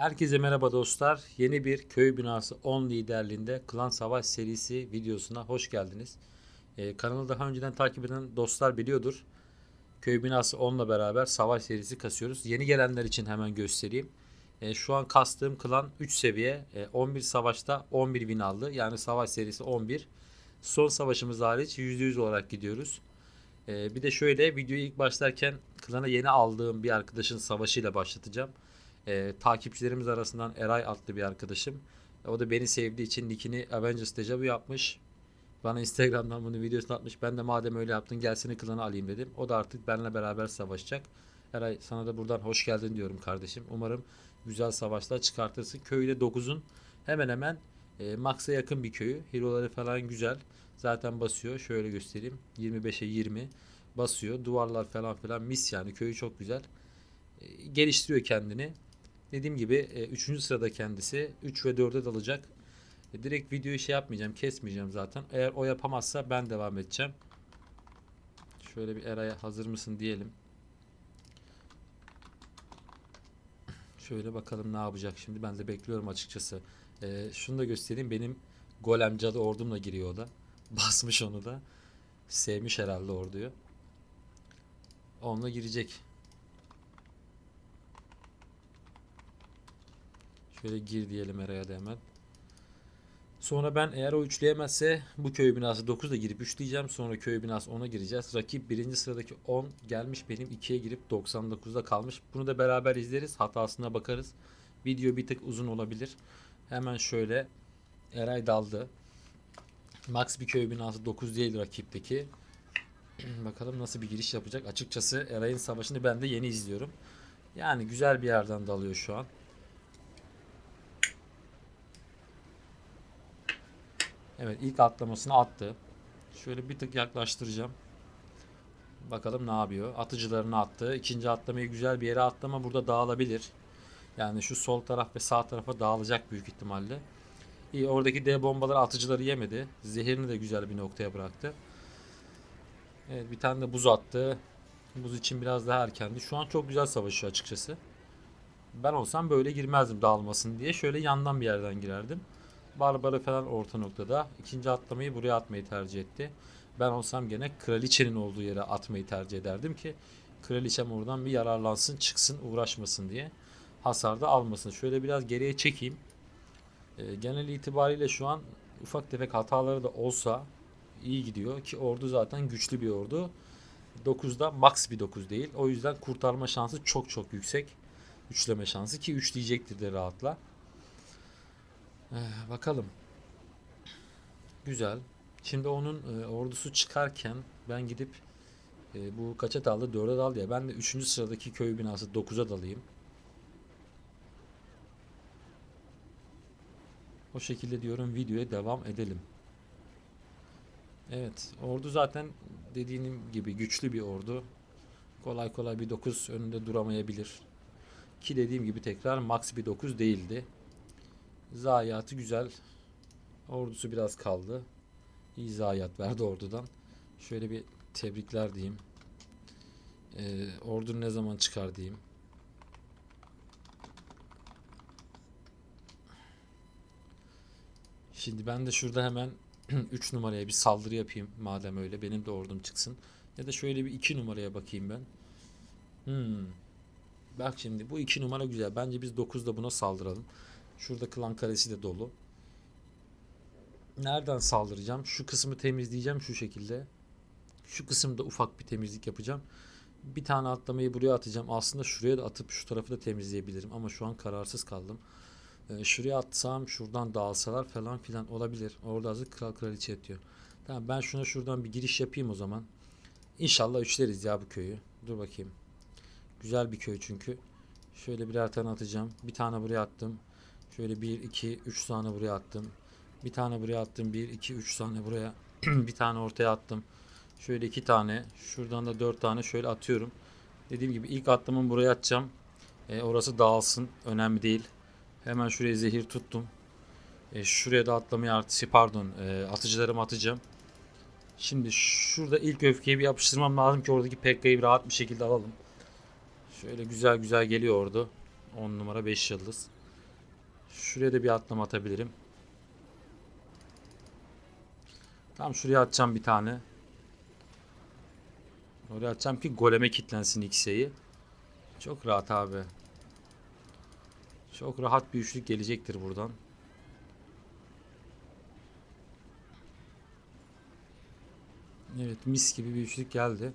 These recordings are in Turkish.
Herkese merhaba dostlar. Yeni bir köy binası 10 liderliğinde Klan Savaş serisi videosuna hoş geldiniz. Ee, kanalı daha önceden takip eden dostlar biliyordur. Köy binası 10 ile beraber savaş serisi kasıyoruz. Yeni gelenler için hemen göstereyim. Ee, şu an kastığım klan 3 seviye. Ee, 11 savaşta 11 win aldı. Yani savaş serisi 11. Son savaşımız hariç %100 olarak gidiyoruz. Ee, bir de şöyle videoyu ilk başlarken klana yeni aldığım bir arkadaşın savaşıyla başlatacağım. Ee, takipçilerimiz arasından Eray adlı bir arkadaşım. O da beni sevdiği için nickini Avengers Dejavu yapmış. Bana Instagram'dan bunu videosunu atmış. Ben de madem öyle yaptın gel seni klana alayım dedim. O da artık benimle beraber savaşacak. Eray sana da buradan hoş geldin diyorum kardeşim. Umarım güzel savaşlar çıkartırsın. Köyde 9'un hemen hemen e, Max'a yakın bir köyü. Hero'ları falan güzel. Zaten basıyor. Şöyle göstereyim. 25'e 20 basıyor. Duvarlar falan filan mis yani. Köyü çok güzel. E, geliştiriyor kendini. Dediğim gibi 3. sırada kendisi. 3 ve 4'e dalacak. E, direkt videoyu şey yapmayacağım. Kesmeyeceğim zaten. Eğer o yapamazsa ben devam edeceğim. Şöyle bir Eray'a hazır mısın diyelim. Şöyle bakalım ne yapacak şimdi. Ben de bekliyorum açıkçası. E, şunu da göstereyim. Benim golem cadı ordumla giriyor o da. Basmış onu da. Sevmiş herhalde orduyu. Onunla girecek. Şöyle gir diyelim Eray'a da hemen. Sonra ben eğer o üçleyemezse bu köy binası 9'da girip üçleyeceğim. Sonra köy binası 10'a gireceğiz. Rakip birinci sıradaki 10 gelmiş benim 2'ye girip 99'da kalmış. Bunu da beraber izleriz. Hatasına bakarız. Video bir tık uzun olabilir. Hemen şöyle Eray daldı. Max bir köy binası 9 değil rakipteki. Bakalım nasıl bir giriş yapacak. Açıkçası Eray'ın savaşını ben de yeni izliyorum. Yani güzel bir yerden dalıyor şu an. Evet ilk atlamasını attı. Şöyle bir tık yaklaştıracağım. Bakalım ne yapıyor. Atıcılarını attı. İkinci atlamayı güzel bir yere atlama burada dağılabilir. Yani şu sol taraf ve sağ tarafa dağılacak büyük ihtimalle. İyi oradaki D bombaları atıcıları yemedi. Zehirini de güzel bir noktaya bıraktı. Evet bir tane de buz attı. Buz için biraz daha erkendi. Şu an çok güzel savaşıyor açıkçası. Ben olsam böyle girmezdim dağılmasın diye. Şöyle yandan bir yerden girerdim. Barbarı falan orta noktada. İkinci atlamayı buraya atmayı tercih etti. Ben olsam gene kraliçenin olduğu yere atmayı tercih ederdim ki kraliçem oradan bir yararlansın çıksın uğraşmasın diye. Hasarda almasın. Şöyle biraz geriye çekeyim. E, genel itibariyle şu an ufak tefek hataları da olsa iyi gidiyor ki ordu zaten güçlü bir ordu. 9'da max bir 9 değil. O yüzden kurtarma şansı çok çok yüksek. Üçleme şansı ki üçleyecektir de rahatla. Ee, bakalım. Güzel. Şimdi onun e, ordusu çıkarken ben gidip e, bu kaça daldı? 4'e daldı ya. Ben de 3. sıradaki köy binası 9'a dalayım. O şekilde diyorum videoya devam edelim. Evet. Ordu zaten dediğim gibi güçlü bir ordu. Kolay kolay bir 9 önünde duramayabilir. Ki dediğim gibi tekrar max bir 9 değildi. Zayiatı güzel. Ordusu biraz kaldı. İyi zayiat verdi ordudan. Şöyle bir tebrikler diyeyim. Ee, ordu ne zaman çıkar diyeyim. Şimdi ben de şurada hemen 3 numaraya bir saldırı yapayım madem öyle. Benim de ordum çıksın. Ya da şöyle bir 2 numaraya bakayım ben. Hmm. Bak şimdi bu 2 numara güzel. Bence biz 9'da buna saldıralım. Şurada klan karesi de dolu. Nereden saldıracağım? Şu kısmı temizleyeceğim şu şekilde. Şu kısımda ufak bir temizlik yapacağım. Bir tane atlamayı buraya atacağım. Aslında şuraya da atıp şu tarafı da temizleyebilirim. Ama şu an kararsız kaldım. Ee, şuraya atsam şuradan dağılsalar falan filan olabilir. Orada hazır kral kraliçe yatıyor. Tamam ben şuna şuradan bir giriş yapayım o zaman. İnşallah üçleriz ya bu köyü. Dur bakayım. Güzel bir köy çünkü. Şöyle birer tane atacağım. Bir tane buraya attım. Şöyle 1, 2, 3 tane buraya attım. Bir tane buraya attım. 1, 2, 3 tane buraya. bir tane ortaya attım. Şöyle 2 tane. Şuradan da 4 tane şöyle atıyorum. Dediğim gibi ilk attığımın buraya atacağım. E, orası dağılsın. Önemli değil. Hemen şuraya zehir tuttum. E, şuraya da atlamayı artı pardon e, atıcılarımı atacağım. Şimdi şurada ilk öfkeyi bir yapıştırmam lazım ki oradaki Pekka'yı rahat bir şekilde alalım. Şöyle güzel güzel geliyor orada. 10 numara 5 yıldız. Şuraya da bir atlama atabilirim. Tam şuraya atacağım bir tane. Oraya atacağım ki goleme kilitlensin X'e'yi. Çok rahat abi. Çok rahat bir üçlük gelecektir buradan. Evet mis gibi bir üçlük geldi.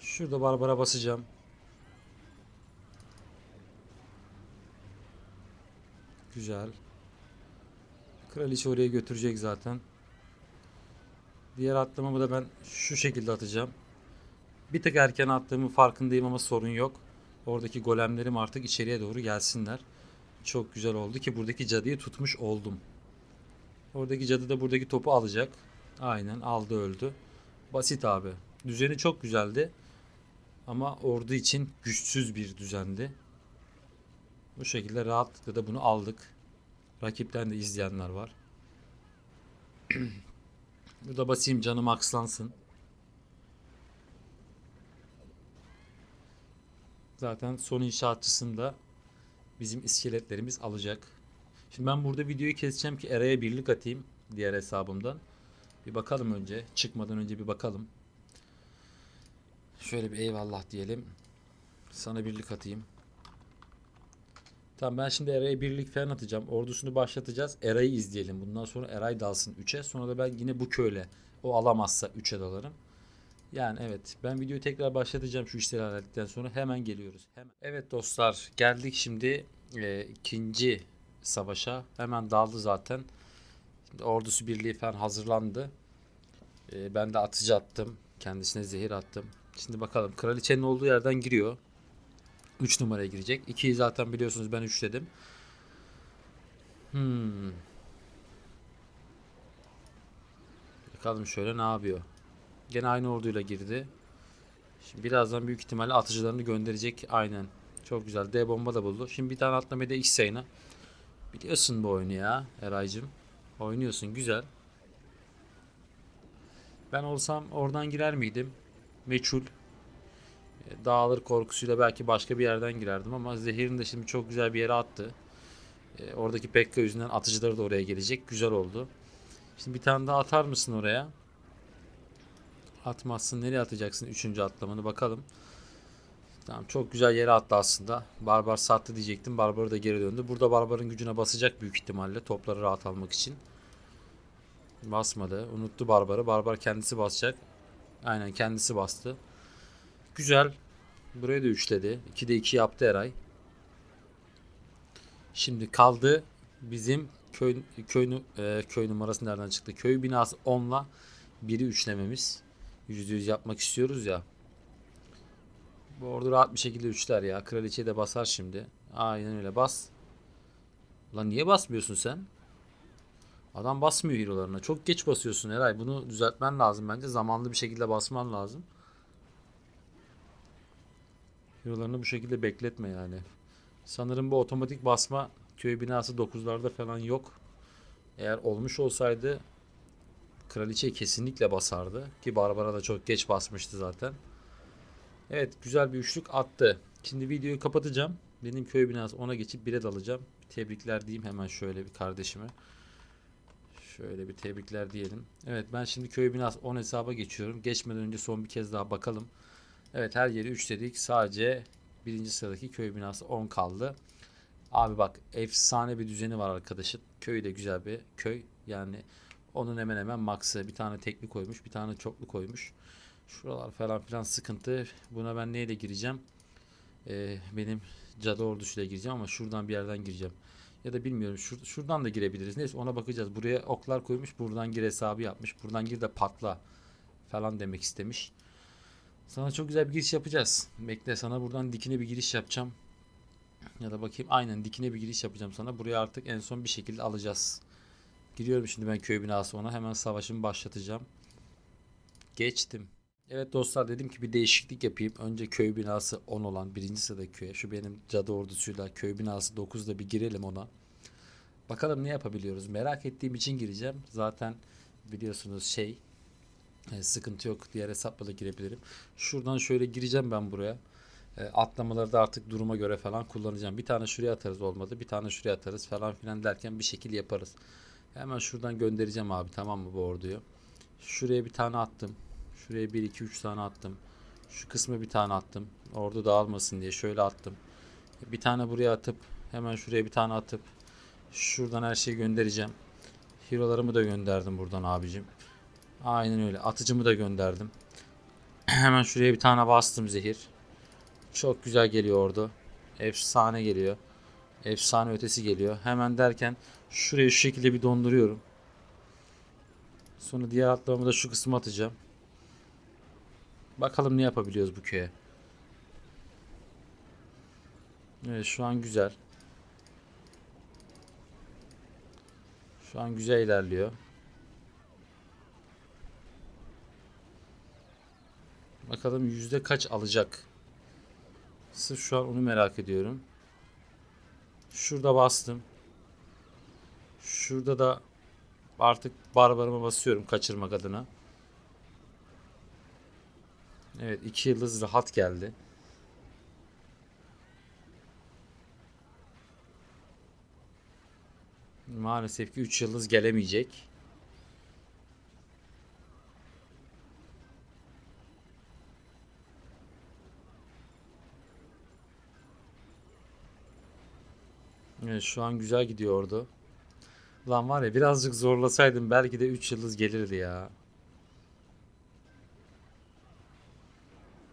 Şurada Barbara basacağım. Güzel. Kraliçe oraya götürecek zaten. Diğer atlamamı da ben şu şekilde atacağım. Bir tık erken attığımın farkındayım ama sorun yok. Oradaki golemlerim artık içeriye doğru gelsinler. Çok güzel oldu ki buradaki cadıyı tutmuş oldum. Oradaki cadı da buradaki topu alacak. Aynen aldı öldü. Basit abi. Düzeni çok güzeldi. Ama ordu için güçsüz bir düzendi. Bu şekilde rahatlıkla da bunu aldık. Rakipten de izleyenler var. Burada basayım canım akslansın. Zaten son inşaatçısında bizim iskeletlerimiz alacak. Şimdi ben burada videoyu keseceğim ki Eray'a birlik atayım diğer hesabımdan. Bir bakalım önce. Çıkmadan önce bir bakalım. Şöyle bir eyvallah diyelim. Sana birlik atayım. Tamam ben şimdi Eray'a birlik falan atacağım. Ordusunu başlatacağız. Eray'ı izleyelim. Bundan sonra Eray dalsın 3'e. Sonra da ben yine bu köyle o alamazsa 3'e dalarım. Yani evet ben videoyu tekrar başlatacağım şu işleri hallettikten sonra hemen geliyoruz. Hemen. Evet dostlar geldik şimdi e, ikinci savaşa. Hemen daldı zaten. Şimdi ordusu birliği falan hazırlandı. E, ben de atıcı attım. Kendisine zehir attım. Şimdi bakalım kraliçenin olduğu yerden giriyor. 3 numaraya girecek. 2'yi zaten biliyorsunuz ben 3 dedim. Hmm. Bakalım şöyle ne yapıyor. Gene aynı orduyla girdi. Şimdi birazdan büyük ihtimalle atıcılarını gönderecek. Aynen. Çok güzel. D bomba da buldu. Şimdi bir tane atlamaya da X sayına. Biliyorsun bu oyunu ya Eraycım. Oynuyorsun güzel. Ben olsam oradan girer miydim? Meçhul. Dağılır korkusuyla belki başka bir yerden girerdim ama Zehir'in de şimdi çok güzel bir yere attı. E, oradaki Pekka yüzünden atıcıları da oraya gelecek. Güzel oldu. Şimdi bir tane daha atar mısın oraya? Atmazsın. Nereye atacaksın? Üçüncü atlamanı bakalım. Tamam çok güzel yere attı aslında. Barbar sattı diyecektim. Barbar da geri döndü. Burada Barbar'ın gücüne basacak büyük ihtimalle. Topları rahat almak için. Basmadı. Unuttu Barbar'ı. Barbar kendisi basacak. Aynen kendisi bastı. Güzel. Burayı da üçledi. 2'de 2 yaptı Eray. Şimdi kaldı bizim köy köy e, köy numarası nereden çıktı? Köy binası 10'la biri üçlememiz. %100 yapmak istiyoruz ya. Bu ordu rahat bir şekilde üçler ya. Kraliçeyi de basar şimdi. Aynen öyle bas. Lan niye basmıyorsun sen? Adam basmıyor hero'larına. Çok geç basıyorsun Eray. Bunu düzeltmen lazım bence. Zamanlı bir şekilde basman lazım. Hero'larını bu şekilde bekletme yani. Sanırım bu otomatik basma köy binası 9'larda falan yok. Eğer olmuş olsaydı kraliçeyi kesinlikle basardı. Ki Barbara da çok geç basmıştı zaten. Evet güzel bir üçlük attı. Şimdi videoyu kapatacağım. Benim köy binası ona geçip bire dalacağım. Tebrikler diyeyim hemen şöyle bir kardeşime. Şöyle bir tebrikler diyelim. Evet ben şimdi köy binası 10 hesaba geçiyorum. Geçmeden önce son bir kez daha bakalım. Evet her yeri 3 dedik. Sadece birinci sıradaki köy binası 10 kaldı. Abi bak efsane bir düzeni var arkadaşın. Köy de güzel bir köy. Yani onun hemen hemen maksı. Bir tane tekli koymuş, bir tane çoklu koymuş. Şuralar falan filan sıkıntı. Buna ben neyle gireceğim? Ee, benim cadı ordusuyla gireceğim ama şuradan bir yerden gireceğim. Ya da bilmiyorum şur- şuradan da girebiliriz. Neyse ona bakacağız. Buraya oklar koymuş. Buradan gir hesabı yapmış. Buradan gir de patla falan demek istemiş. Sana çok güzel bir giriş yapacağız. Bekle sana buradan dikine bir giriş yapacağım. Ya da bakayım aynen dikine bir giriş yapacağım sana. Buraya artık en son bir şekilde alacağız. Giriyorum şimdi ben köy binası ona. Hemen savaşımı başlatacağım. Geçtim. Evet dostlar dedim ki bir değişiklik yapayım. Önce köy binası 10 olan birinci sıradaki köye. Şu benim cadı ordusuyla köy binası 9'da bir girelim ona. Bakalım ne yapabiliyoruz. Merak ettiğim için gireceğim. Zaten biliyorsunuz şey e, sıkıntı yok. Diğer hesapla da girebilirim. Şuradan şöyle gireceğim ben buraya. E, atlamaları da artık duruma göre falan kullanacağım. Bir tane şuraya atarız olmadı. Bir tane şuraya atarız falan filan derken bir şekil yaparız. Hemen şuradan göndereceğim abi tamam mı bu orduyu. Şuraya bir tane attım. Şuraya 1 2 3 tane attım. Şu kısmı bir tane attım. Ordu dağılmasın diye şöyle attım. Bir tane buraya atıp hemen şuraya bir tane atıp şuradan her şeyi göndereceğim. Hero'larımı da gönderdim buradan abicim. Aynen öyle. Atıcımı da gönderdim. Hemen şuraya bir tane bastım zehir. Çok güzel geliyor orada. Efsane geliyor. Efsane ötesi geliyor. Hemen derken şurayı şu şekilde bir donduruyorum. Sonra diğer atlarımı da şu kısma atacağım. Bakalım ne yapabiliyoruz bu köye. Evet şu an güzel. Şu an güzel ilerliyor. Bakalım yüzde kaç alacak. Sırf şu an onu merak ediyorum. Şurada bastım. Şurada da artık barbarıma basıyorum kaçırmak adına. Evet iki yıldız rahat geldi. Maalesef ki 3 yıldız gelemeyecek. Evet şu an güzel gidiyor orada. Lan var ya birazcık zorlasaydım belki de 3 yıldız gelirdi ya.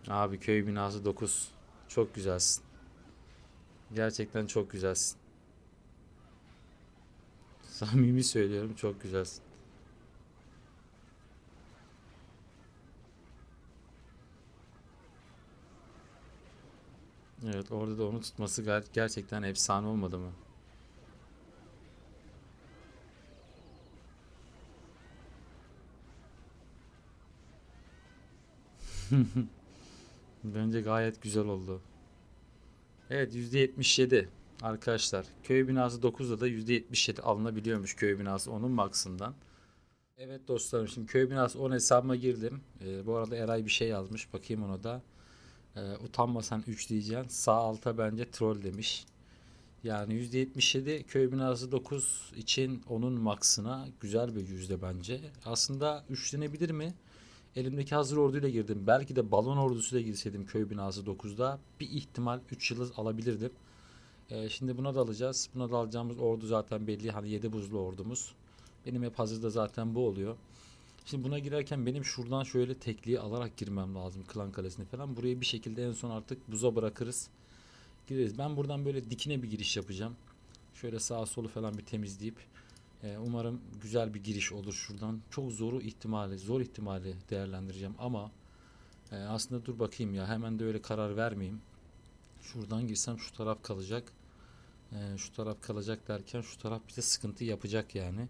Abi köy binası 9. Çok güzelsin. Gerçekten çok güzelsin. Samimi söylüyorum çok güzelsin. Evet orada da onu tutması ger- gerçekten efsane olmadı mı? Bence gayet güzel oldu. Evet %77 arkadaşlar. Köy binası 9'da da %77 alınabiliyormuş köy binası onun maksından. Evet dostlarım şimdi köy binası 10 hesabıma girdim. Ee, bu arada Eray bir şey yazmış. Bakayım ona da. Ee, utanmasan 3 diyeceksin. Sağ alta bence troll demiş. Yani %77 köy binası 9 için onun maksına güzel bir yüzde bence. Aslında üçlenebilir mi? Elimdeki hazır orduyla girdim. Belki de balon ordusuyla girseydim köy binası 9'da bir ihtimal 3 yıldız alabilirdim. Ee, şimdi buna da alacağız. Buna da alacağımız ordu zaten belli. Hani 7 buzlu ordumuz. Benim hep hazırda zaten bu oluyor. Şimdi buna girerken benim şuradan şöyle tekliği alarak girmem lazım. Klan kalesine falan. Burayı bir şekilde en son artık buza bırakırız. Gireriz. Ben buradan böyle dikine bir giriş yapacağım. Şöyle sağa solu falan bir temizleyip ee, umarım güzel bir giriş olur şuradan. Çok zoru ihtimali, zor ihtimali değerlendireceğim ama e, aslında dur bakayım ya hemen de öyle karar vermeyeyim. Şuradan girsem şu taraf kalacak. E, şu taraf kalacak derken şu taraf bize sıkıntı yapacak yani.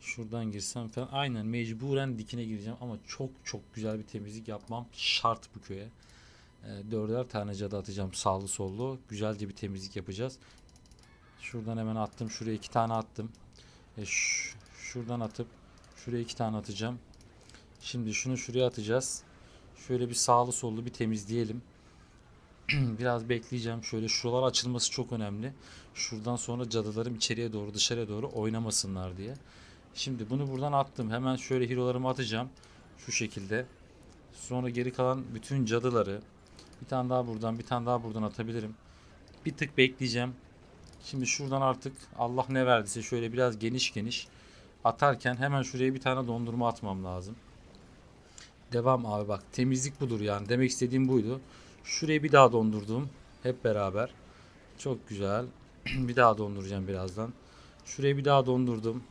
Şuradan girsem falan aynen mecburen dikine gireceğim ama çok çok güzel bir temizlik yapmam şart bu köye. E, dörder tane cadı atacağım sağlı sollu. Güzelce bir temizlik yapacağız. Şuradan hemen attım. Şuraya iki tane attım. E şuradan atıp şuraya iki tane atacağım. Şimdi şunu şuraya atacağız. Şöyle bir sağlı sollu bir temizleyelim. Biraz bekleyeceğim. Şöyle şuralar açılması çok önemli. Şuradan sonra cadılarım içeriye doğru dışarıya doğru oynamasınlar diye. Şimdi bunu buradan attım. Hemen şöyle hero'larımı atacağım. Şu şekilde. Sonra geri kalan bütün cadıları bir tane daha buradan bir tane daha buradan atabilirim. Bir tık bekleyeceğim. Şimdi şuradan artık Allah ne verdiyse şöyle biraz geniş geniş atarken hemen şuraya bir tane dondurma atmam lazım. Devam abi bak temizlik budur yani demek istediğim buydu. Şurayı bir daha dondurdum hep beraber. Çok güzel. bir daha donduracağım birazdan. Şurayı bir daha dondurdum.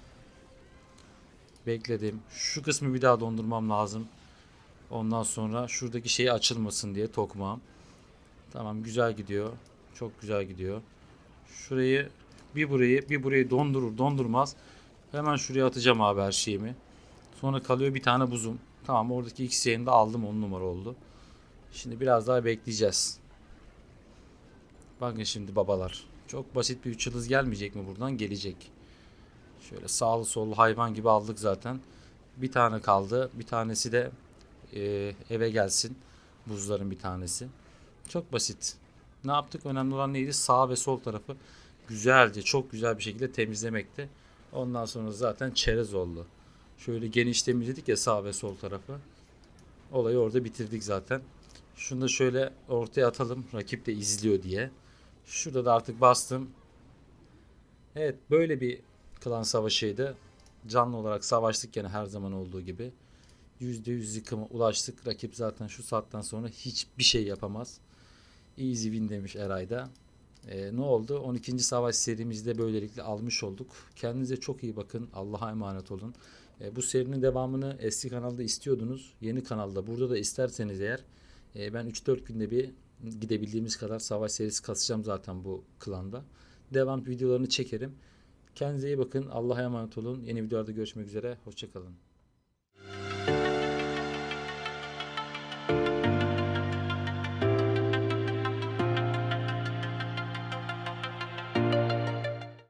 Bekledim. Şu kısmı bir daha dondurmam lazım. Ondan sonra şuradaki şey açılmasın diye tokmağım. Tamam güzel gidiyor. Çok güzel gidiyor. Şurayı bir burayı bir burayı dondurur dondurmaz. Hemen şuraya atacağım abi her şeyimi. Sonra kalıyor bir tane buzum. Tamam oradaki X yayını da aldım 10 numara oldu. Şimdi biraz daha bekleyeceğiz. Bakın şimdi babalar. Çok basit bir 3 yıldız gelmeyecek mi buradan? Gelecek. Şöyle sağlı sollu hayvan gibi aldık zaten. Bir tane kaldı. Bir tanesi de e, eve gelsin. Buzların bir tanesi. Çok basit. Ne yaptık? Önemli olan neydi? Sağ ve sol tarafı güzelce, çok güzel bir şekilde temizlemekti. Ondan sonra zaten çerez oldu. Şöyle geniş temizledik ya sağ ve sol tarafı. Olayı orada bitirdik zaten. Şunu da şöyle ortaya atalım. Rakip de izliyor diye. Şurada da artık bastım. Evet böyle bir klan savaşıydı. Canlı olarak savaştık gene her zaman olduğu gibi. %100 yıkıma ulaştık. Rakip zaten şu saatten sonra hiçbir şey yapamaz. Easy win demiş Eray'da. Ee, ne oldu? 12. savaş serimizde böylelikle almış olduk. Kendinize çok iyi bakın. Allah'a emanet olun. Ee, bu serinin devamını eski kanalda istiyordunuz. Yeni kanalda burada da isterseniz eğer e, ben 3-4 günde bir gidebildiğimiz kadar savaş serisi kasacağım zaten bu klanda. Devam videolarını çekerim. Kendinize iyi bakın. Allah'a emanet olun. Yeni videolarda görüşmek üzere. Hoşçakalın.